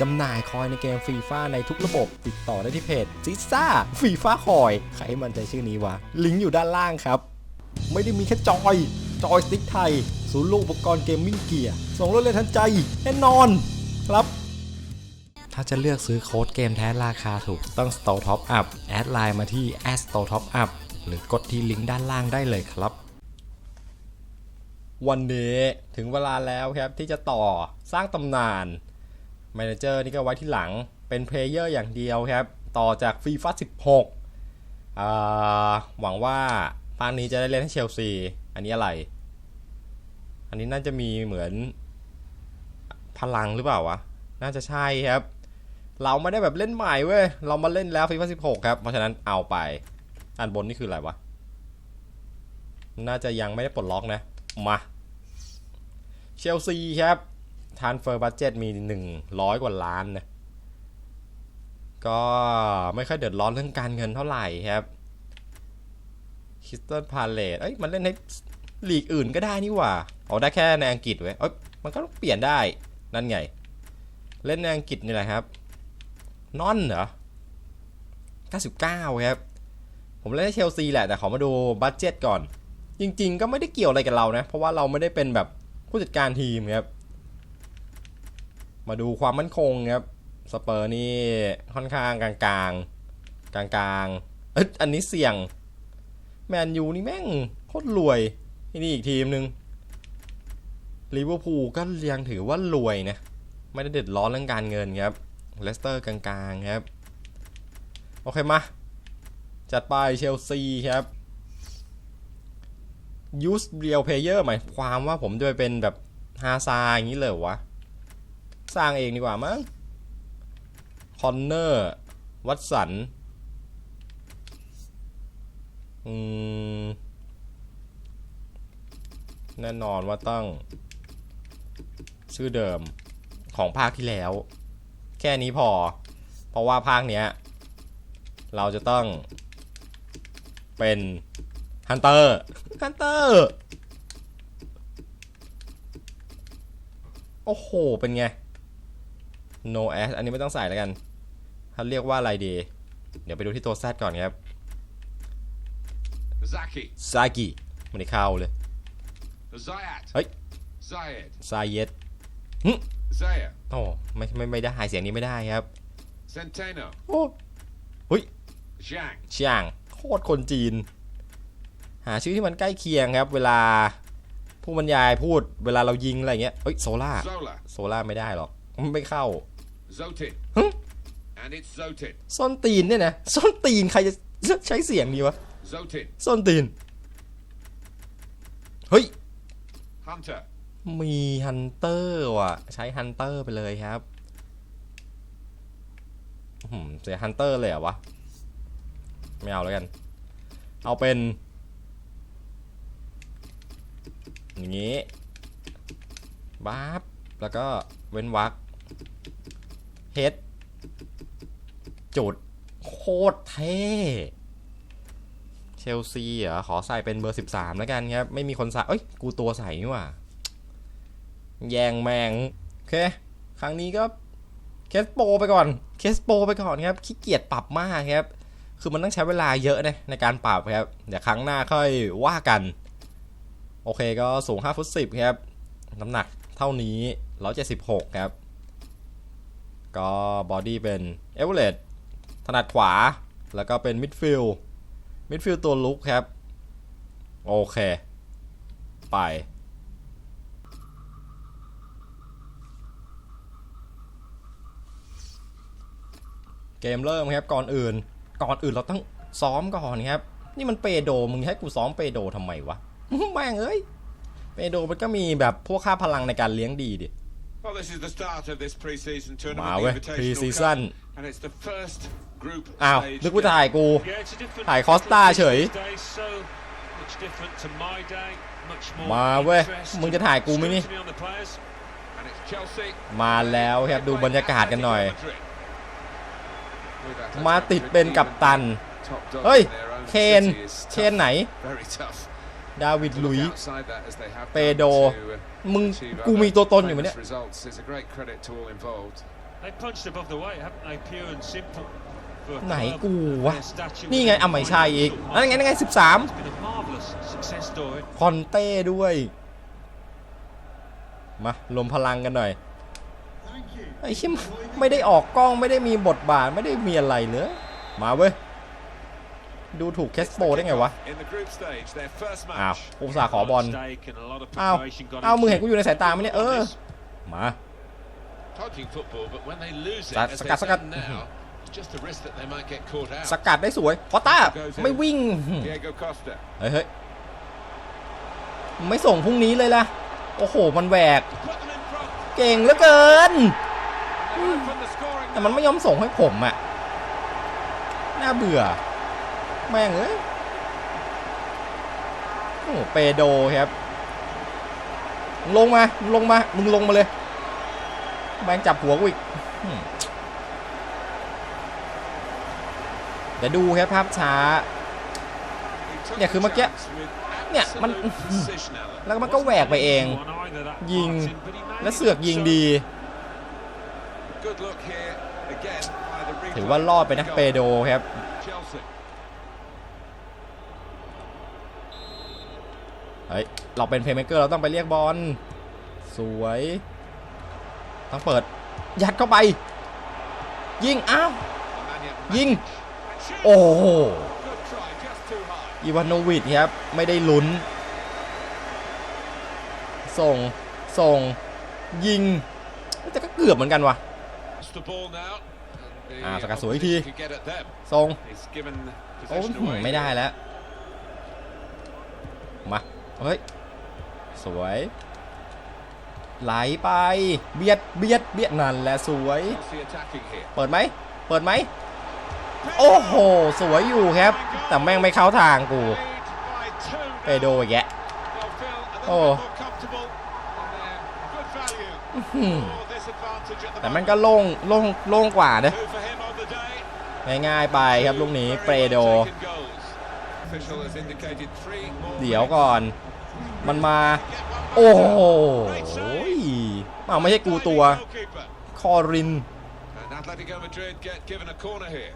จำหน่ายคอยในเกมฟรีฟ้าในทุกระบบ ติดต่อได้ที่เพจซิซ่าฟรีฟ้าคอย ใครให้มันใจชื่อนี้วะ ลิงก์อยู่ด้านล่างครับ ไม่ได้มีแค่จอย จอยสติ๊กไทย ศูนย์รวมอุปกรณ์เกมมิ่งเกียร์ส่งรถเลยทันใจ แน่นอนครับถ้าจะเลือกซื้อโค้ดเกมแท้ราคาถูกต้อง Store Top Up แอดไลน์มาที่ @store top up หรือกดที่ลิงก์ด้านล่างได้เลยครับ วันนี้ถึงเวลาแล้วครับที่จะต่อสร้างตำนาน แมเนเจอร์นี่ก็ไว้ที่หลังเป็นเพลเยอร์อย่างเดียวครับ ต่อจากฟีฟ่า16 หวังว่าภาคนี้จะได้เล่นให้เชลซี อันนี้อะไร อันนี้น่าจะมีเหมือนพลังหรือเปล่าวะ น่าจะใช่ครับ เราไม่ได้แบบเล่นใหม่เว้ย เรามาเล่นแล้วฟีฟ่า16 ครับ เพราะฉะนั้นเอาไป อันบนนี่คืออะไรวะ น่าจะยังไม่ได้ปลดล็อกนะ มา เชลซีครับ ทานเฟอร์บัตเจ็ตมี 100 กว่าล้านนะก็ไม่ค่อยเดือดร้อนเรื่องการเงินเท่าไหร่ครับคิสตันพาเลตเอ้ย มันเล่นในลีกอื่นก็ได้นี่หว่าเอาได้แค่ในอังกฤษเว้ยเอ้ย มันก็เปลี่ยนได้ นั่นไง เล่นในอังกฤษนี่แหละครับ นอนเหรอ 99 ครับ ผมเล่นเชลซีแหละ แต่ขอมาดูบัตเจ็ตก่อน จริง ๆ ก็ไม่ได้เกี่ยวอะไรกับเรานะ เพราะว่าเราไม่ได้เป็นแบบผู้จัดการทีมครับ มาดูความมั่นคงครับสเปอร์นี่ค่อนข้างกลางๆกลางๆเอยอันนี้เสี่ยง แมนยูนี่แม่งโคตรรวยนี่อีกทีมหนึ่งลิเวอร์พูลก็ยังถือว่ารวยนะ ไม่ได้เดือดร้อนเรื่องการเงินครับเลสเตอร์กลางๆครับ โอเคมา จัดไปเชลซีครับ use real player หมายความว่าผมจะไปเป็นแบบฮาซาอย่างนี้เลยวะ สร้างเองดีกว่ามั้งคอนเนอร์วัตสันอืมแน่นอนว่าต้อง ชื่อเดิมของภาคที่แล้ว แค่นี้พอ เพราะว่าภาคเนี้ย เราจะต้อง เป็นฮันเตอร์ฮันเตอร์โอ้โห เป็นไง no s อันนี้ไม่ต้องใส่แล้วกันเขาเรียกว่าอะไรดี เดี๋ยวไปดูที่ตัวแซดก่อนครับ Zaki, ซากิไม่ได้เข้าเลย Zayat, Hey. Zayed, ซาเยต Zaya, โอ้ไม่ไม่ไม่ได้เสียงนี้ไม่ได้ครับ Centeno, โอ้ Zhang, ช่างโคตรคนจีน หาชื่อที่มันใกล้เคียงครับ เวลาผู้บรรยายพูดเวลาเรายิงอะไรเงี้ยเอ้ยโซล่า Zola, โซล่าไม่ได้หรอกไม่เข้า Zotin. Huh? And it's Zotin. ส้นตีนเนี่ยนะส้นตีนใครจะใช้เสียงดีวะ Zotin. ส้นตีน เฮ้ย Hunter. มีฮันเตอร์ว่ะ ใช้ฮันเตอร์ไปเลยครับอื้อหือเสียฮันเตอร์เลยเหรอวะ ไม่เอาแล้วกัน เอาเป็น อย่างงี้บาบแล้วก็เว้นวัก เฮดจุด โคตรเท่เชลซีเหรอขอใส่เป็นเบอร์ 13 แล้วกันครับ ไม่มีคนใส่ เอ้ย กูตัวใส่นี่ว่า แยงแมง โอเค ครั้งนี้ก็เคสโปไปก่อน เคสโปไปก่อนครับ ขี้เกียจปรับมากครับ คือมันต้องใช้เวลาเยอะนะในการปรับครับ เดี๋ยวครั้งหน้าค่อยว่ากัน โอเคก็สูง5ฟุต10 ครับ น้ำหนักเท่านี้ 176 ครับ ก็บอดี้เป็นเอเวอเรสต์ถนัดขวา แล้วก็เป็นมิดฟิลด์มิดฟิลด์ตัวลุกครับ โอเค ไป เกมเริ่มครับ ก่อนอื่น ก่อนอื่นเราต้องซ้อมก่อนครับ นี่มันเปโด มึงให้กูซ้อมเปโดทำไมวะ แม่งเอ้ย เปโดมันก็มีแบบพวกค่าพลังในการเลี้ยงดีดิ Well, this is the start of this pre-season มา tournament, เว้ย the Invitational พรีซีซั่น Cup, and it's the first group อ้าว stage นึกว่าถ่ายกู Yeah, it's a different- ถ่ายคอสตาเฉย These days, so much different to my day, much more มาเว้ย interest มึงจะถ่ายกูไหมนี่ scrutiny on the players. and it's Chelsea มาแล้วครับดูบรรยากาศกันหน่อย Madrid. With that มาติดเป็นกัปตัน top dog เฮ้ย in their own เคน city is เคน tough, ไหน very tough. ดาวิด To ลุย look outside that as they have เป done โด to, uh, มึง achieve กู other มีตัวตนอยู่ไหมเนี่ย famous results is a great credit to all involved. They punched above the weight, haven't they? Pure and simple. For a ไหน club กู of วะ their stature นี่ไง within อะไม่ใช่อีก football. นั่นไงนั่นไงสิบสาม It's been a marvellous success story. คอนเต้ด้วย มารวมพลังกันหน่อย ไอ้ชิมไม่ได้ออกกล้องไม่ได้มีบทบาทไม่ได้มีอะไรเลยมาเว้ย ดูถูกเคสโปได้ไงวะ In the group stage, their first อ้าว match. อุตส่าห์ขอบอล Stake and a lot of อ้าว preparation gone อ้าวมึง into เห็นกูอยู่ในสายตาไหมเนี่ย เออ มา Talking football, but when they lose it, Sạc- as sạc- they've sạc- done now, it's just a risk that they might get caught out. สกัดได้สวยพอต้าไม่วิ่ง Diego Costa. เฮ้ยเฮ้ยไม่ส่งพรุ่งนี้เลยล่ะ โอ้โห มันแหวก Put them in front. เก่งเหลือเกิน They open the scoring แต่มันไม่ยอมส่งให้ผมอะน่าเบื่อ แม่งเอ้ยโอ้เปโดครับ ลงมา ลงมา มึงลงมาเลย แม่งจับหัวกูอีกเดี๋ยวดูครับภาพช้า เนี่ยคือเมื่อกี้ เนี่ยมัน แล้วมันก็แหวกไปเอง ยิง และเสือกยิงดี ถือว่ารอดไปนะเปโดครับ เฮ้ย เราเป็นเพลย์เม k เกอร์เราต้องไปเรียกบอล สวย ต้องเปิด ยัดเข้าไป ยิง อ้าว ยิง โอ้โหอีวานโนวิชครับ ไม่ได้ลุ้น ส่ง ส่ง ยิง แต่ก็เกือบเหมือนกันว่ะอ่าสกัดสวยอีกทีส่งโอ้ possession หืม away. ไม่ได้แล้ว มา เฮ้ย สวย ไหลไป เบียด เบียด เบียด นั่นแหละสวย เปิดไหม เปิดไหม โอ้โห สวยอยู่ครับ แต่แม่งไม่เข้าทางกูเปโดแยแโอ้แต่มันก็โล่งโล่งโล่งกว่านะง่ายๆไปครับลูกนี้เปโด เดี๋ยวก่อน มันมา โอ้โหอ้าวไม่ใช่กูตัว Goalkeeper. คอริน And Atletico Madrid get given a corner here.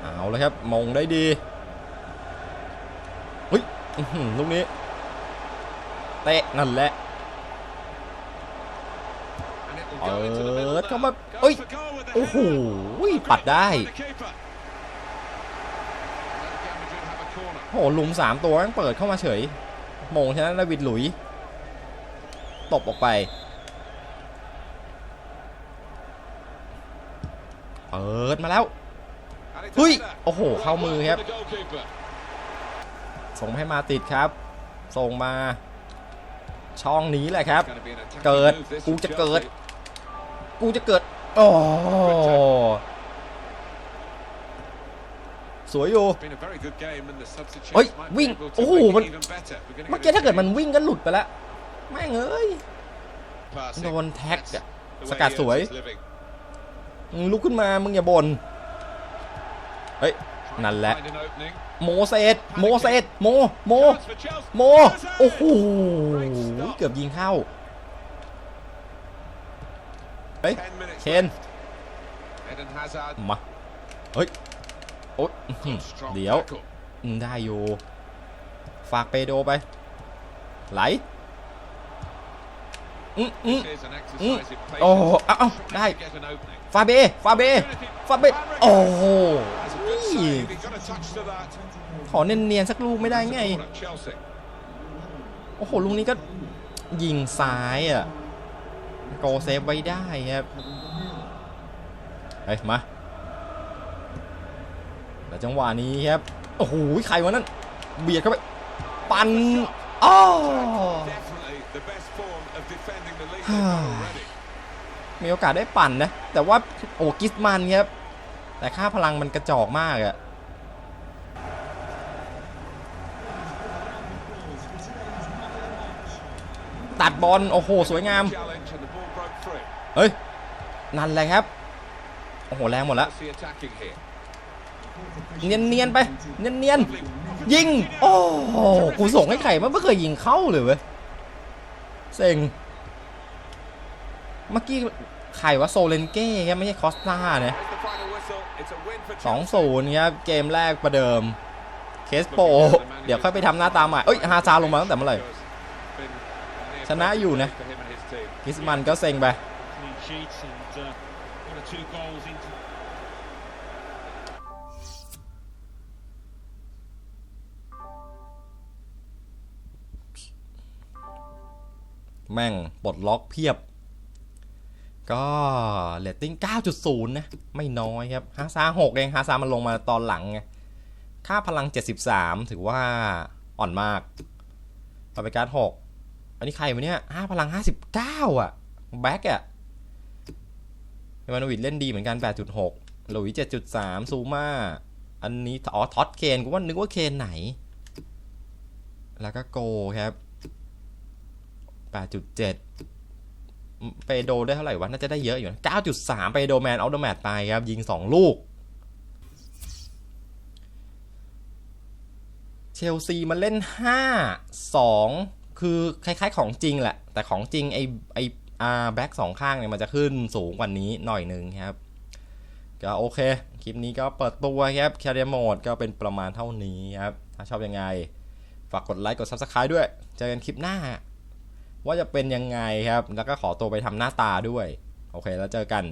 เอาเลยครับมงได้ดีเฮ้ยอื้อหือลูกนี้ เตะนั่นแหละ And it will เปิดเข้ามาเอ้ยโอ้โหปัดได้โหหลุมสามตัวมันเปิดเข้ามาเฉยมงใช่ไนะลาวิดหลุย ตบออกไป เปิดมาแล้วเฮ้ยโอ้โห เข้ามือครับ ส่งให้มาติดครับ ส่งมา ช่องนี้แหละครับ เกิด กูจะเกิด กูจะเกิดโอ้สวยอยู่ Been a very good game and the substitutes เฮ้ย might be วิ่ง able to โอ้โห make it มัน even better. We're gonna เมื่อ get กี้ a ถ้าเกิดมัน change. วิ่งก็หลุดไปแล้วแม่งเอ้ย Passing. โดนแท็ก That's อะ the ส way กัด he สวย earns his living. มึงลุกขึ้นมามึงอย่าบ่นเฮ้ย Trying นั่น to แหละ find an opening. โมเสสโมเสสโมโม Chance for Chelsea. โมโอ้โห Great stop. เกือบยิงเข้า เฮ้ย10 minutes เคน left. Eden Hazard. มาเฮ้ยโอ๊ยอื้อหือ Strong เดี๋ยว tackle. อืมได้อยู่ฝากเปโดไป ไหลอืมอืม Here's an อืม exercise in โอ้โห patience. เอาเอา Trying ได้ to get an opening. ฟาเบฟาเบฟาเบโอ้โห That's a good save. He got a touch to that. ขอเนียนๆสักลูกไม่ได้ไง Support of Chelsea. โอ้โหลูกนี้ก็ยิงซ้ายอะ โกเซฟไว้ได้ครับเฮ้ยมาแล้วจังหวะนี้ครับ โอ้โหใครวะนั่น เบียดเข้าไป ปันอ้อมีโอกาสได้ปั่นนะ แต่ว่าโอ้กิสมันครับ แต่ค่าพลังมันกระจอกมากอะตัดบอล โอ้โห สวยงาม เฮ้ย นั่นแหละครับ โอ้โห แรงหมดแล้ว Chelsea attacking here. เนียนๆไป เนียน Lovely ยิง โอ้โห กูส่งให้ใครมันไม่เคยยิงเข้าเลยเว้ย เซ็ง เมื่อกี้ใครวะโซเลนเก้ครับไม่ใช่คอสตาเนี่ยสองศูนย์ครับเกมแรกประเดิม เคสโป เดี๋ยวค่อยไปทำหน้าตาใหม่ เอ้ย ฮาซาลงมาตั้งแต่เมื่อไหร่ ชนะอยู่นะ กิสมันก็เซ็งไป Sheet and uh, one or two goals into แม่งปลดล็อกเพียบ ก็เรตติ้ง 9.0 นะ ไม่น้อยครับฮาซา6เองฮาซามันลงมาตอนหลังไง ค่าพลัง 73 ถือว่าอ่อนมากปาไปการ์ด6อันนี้ใครวะเนี่ย 5 พลัง 59 อะ แบ็กอะ เอวานวิดเล่นดีเหมือนกัน 8.6 หลุย 7.3 ซูมาอันนี้อ๋อท็อตเคนกูว่านึกว่าเคนไหน แล้วก็โกครับ 8.7เปโดได้เท่าไหร่วะ น่าจะได้เยอะอยู่นะ 9.3เปโดแมนเอาเดอร์แมตไปครับ ยิง 2 ลูก เชลซีมันเล่น 5 2 คือคล้ายๆของจริงแหละ แต่ของจริงไอไอ อาแบ็กสองข้างเนี่ยมันจะขึ้นสูงกว่านี้หน่อยหนึ่งครับ ก็โอเค คลิปนี้ก็เปิดตัวครับแคเรียโหมดก็เป็นประมาณเท่านี้ครับ ถ้าชอบยังไง ฝากกดไลค์กด Subscribe ด้วย เจอกันคลิปหน้า ว่าจะเป็นยังไงครับ แล้วก็ขอตัวไปทำหน้าตาด้วย โอเคแล้วเจอกัน